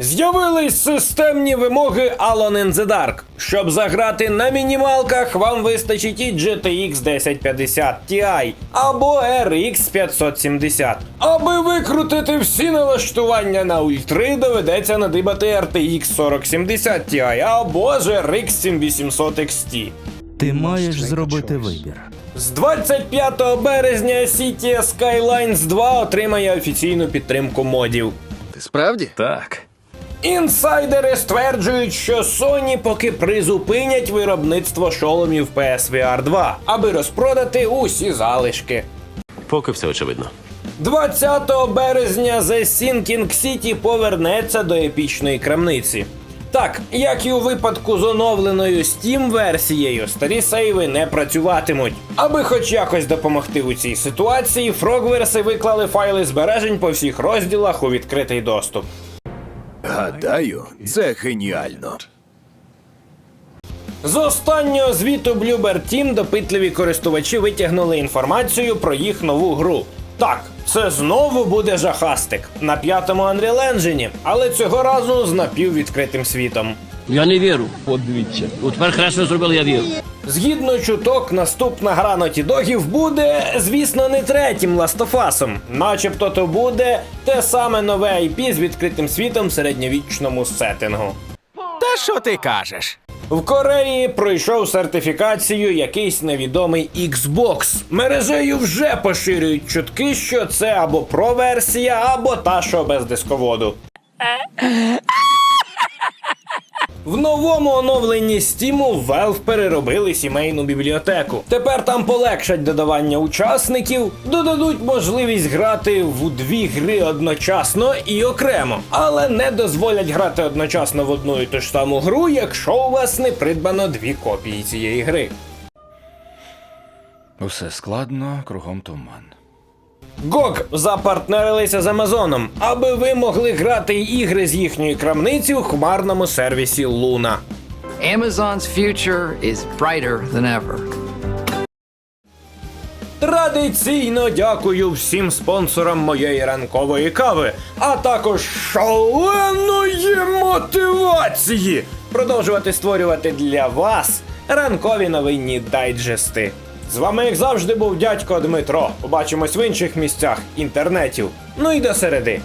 З'явились системні вимоги Alone in the Dark. Щоб заграти на мінімалках, вам вистачить і GTX 1050 Ti або RX 570. Аби викрутити всі налаштування на ультри, доведеться надибати RTX 4070 Ti або ж RX 7800 XT. Ти маєш зробити вибір. З 25 березня City Skylines 2 отримає офіційну підтримку модів. Ти справді? Так. Інсайдери стверджують, що Sony поки призупинять виробництво шоломів PSVR 2, аби розпродати усі залишки. Поки все очевидно. 20 березня The Sinking City повернеться до епічної крамниці. Так, як і у випадку з оновленою Steam версією, старі сейви не працюватимуть. Аби хоч якось допомогти у цій ситуації, Frogverse виклали файли збережень по всіх розділах у відкритий доступ. Гадаю, це геніально. З останнього звіту Bloober Team допитливі користувачі витягнули інформацію про їх нову гру. Так, це знову буде жахастик на п'ятому Unreal Engine, але цього разу з напіввідкритим світом. Я не вірю. От дивіться. От тепер краще зробили, я вірю. Згідно чуток, наступна гра Naughty Dogів буде, звісно, не третім Last of Us. Начебто то буде те саме нове IP з відкритим світом в середньовічному сеттингу. Та що ти кажеш? В Кореї пройшов сертифікацію якийсь невідомий Xbox. Мережею вже поширюють чутки, що це або про-версія, або та, що без дисководу. В новому оновленні Steam Valve переробили сімейну бібліотеку. Тепер там полегшать додавання учасників, додадуть можливість грати в дві гри одночасно і окремо, але не дозволять грати одночасно в одну і ту ж саму гру, якщо у вас не придбано дві копії цієї гри. Усе складно, кругом туман. GOG запартнерилися з Амазоном, аби ви могли грати ігри з їхньої крамниці у хмарному сервісі Luna. Amazon's future is brighter than ever. Традиційно дякую всім спонсорам моєї ранкової кави, а також шаленої мотивації продовжувати створювати для вас ранкові новинні дайджести. З вами, як завжди, був дядько Дмитро. Побачимось в інших місцях інтернетів. Ну і до середи.